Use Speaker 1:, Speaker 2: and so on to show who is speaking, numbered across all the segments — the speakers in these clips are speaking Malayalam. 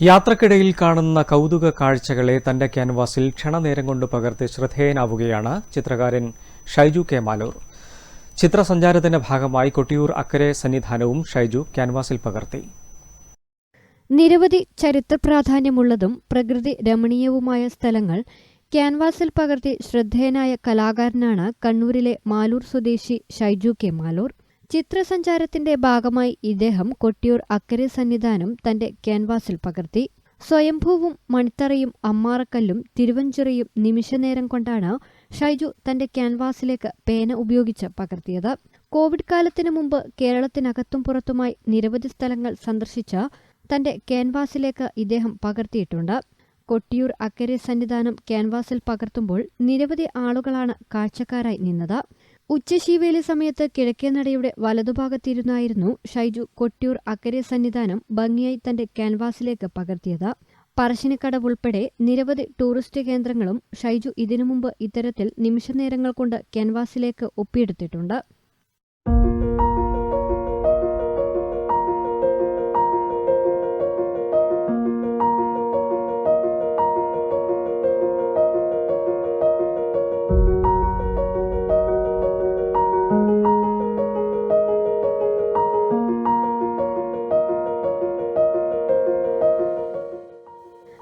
Speaker 1: യാത്രക്കിടയിൽ കാണുന്ന കൗതുക കാഴ്ചകളെ തന്റെ ക്യാൻവാസിൽ ക്ഷണനേരം കൊണ്ട് പകർത്തി ശ്രദ്ധേയനാവുകയാണ് ചിത്രകാരൻ ഷൈജു കെ മാലൂർ. ചിത്രസഞ്ചാരത്തിന്റെ ഭാഗമായി കൊട്ടിയൂർ അക്കരെ സന്നിധാനവും ഷൈജു ക്യാൻവാസിൽ പകർത്തി.
Speaker 2: നിരവധി ചരിത്ര പ്രാധാന്യമുള്ളതും പ്രകൃതി രമണീയവുമായ സ്ഥലങ്ങൾ ക്യാൻവാസിൽ പകർത്തി ശ്രദ്ധേയനായ കലാകാരനാണ് കണ്ണൂരിലെ മാലൂർ സ്വദേശി ഷൈജു കെ മാലൂർ. ചിത്രസഞ്ചാരത്തിന്റെ ഭാഗമായി ഇദ്ദേഹം കൊട്ടിയൂർ അക്കരെ സന്നിധാനം തന്റെ ക്യാൻവാസിൽ പകർത്തി. സ്വയംഭൂവും മണിത്തറയും അമ്മാറക്കല്ലും തിരുവഞ്ചിറയും നിമിഷനേരം കൊണ്ടാണ് ഷൈജു തന്റെ ക്യാൻവാസിലേക്ക് പേന ഉപയോഗിച്ച് പകർത്തിയത്. കോവിഡ് കാലത്തിനു മുമ്പ് കേരളത്തിനകത്തും പുറത്തുമായി നിരവധി സ്ഥലങ്ങൾ സന്ദർശിച്ച തന്റെ ക്യാൻവാസിലേക്ക് ഇദ്ദേഹം പകർത്തിയിട്ടുണ്ട്. കൊട്ടിയൂർ അക്കരെ സന്നിധാനം ക്യാൻവാസിൽ പകർത്തുമ്പോൾ നിരവധി ആളുകളാണ് കാഴ്ചക്കാരായി നിന്നത്. ഉച്ചശീവേലി സമയത്ത് കിഴക്കേ നടയുടെ വലതുഭാഗത്തിരുന്നായിരുന്നു ഷൈജു കൊട്ടിയൂർ അക്കരെ സന്നിധാനം ഭംഗിയായി തന്റെ ക്യാൻവാസിലേക്ക് പകർത്തിയത്. പറശ്ശിനിക്കടവ് ഉൾപ്പെടെ നിരവധി ടൂറിസ്റ്റ് കേന്ദ്രങ്ങളും ഷൈജു ഇതിനു മുമ്പ് ഇത്തരത്തിൽ നിമിഷനേരങ്ങൾ കൊണ്ട് ക്യാൻവാസിലേക്ക് ഒപ്പിയെടുത്തിട്ടുണ്ട്.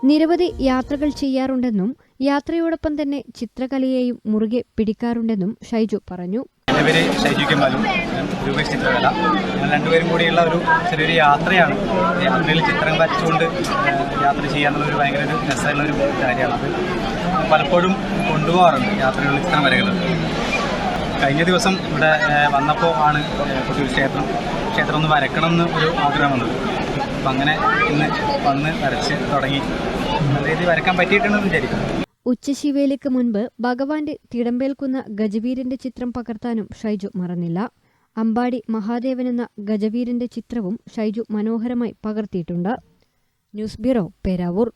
Speaker 2: നിരവധി യാത്രകൾ ചെയ്യാറുണ്ടെന്നും യാത്രയോടൊപ്പം തന്നെ ചിത്രകലയെയും മുറുകെ പിടിക്കാറുണ്ടെന്നും ഷൈജു പറഞ്ഞു.
Speaker 3: എന്റെ പേര് ഷൈജു കെമാലു രൂപേഷ് ചിത്രകല. ഞങ്ങൾ രണ്ടുപേരും കൂടിയുള്ള ഒരു ചെറിയൊരു യാത്രയാണ്. യാത്രയിൽ ചിത്രം വരച്ചുകൊണ്ട് യാത്ര ചെയ്യാന്നുള്ള ഒരു ഭയങ്കര ഒരു രസമുള്ള ഒരു കാര്യമാണ് അത്. പലപ്പോഴും കൊണ്ടുപോകാറുണ്ട് യാത്രകളിൽ ചിത്രം വരകൾ കഴിഞ്ഞ ദിവസം ഇവിടെ വന്നപ്പോൾ ആണ് ഒരു ക്ഷേത്രം ക്ഷേത്രം ഒന്ന് വരക്കണം എന്ന് ഒരു ആഗ്രഹം വന്നത്. അപ്പം അങ്ങനെ ഇന്ന് വന്ന് വരച്ച് തുടങ്ങി. നല്ല രീതിയിൽ വരക്കാൻ പറ്റിയിട്ടുണ്ടെന്ന് വിചാരിക്കുന്നു.
Speaker 2: ഉച്ചശിവയിലേക്ക് മുൻപ് ഭഗവാന്റെ തിടമ്പേൽക്കുന്ന ഗജവീരന്റെ ചിത്രം പകർത്താനും ഷൈജു മറന്നില്ല. അമ്പാടി മഹാദേവൻ എന്ന ഗജവീരന്റെ ചിത്രവും ഷൈജു മനോഹരമായി പകർത്തിയിട്ടുണ്ട്. News bureau Peravoor.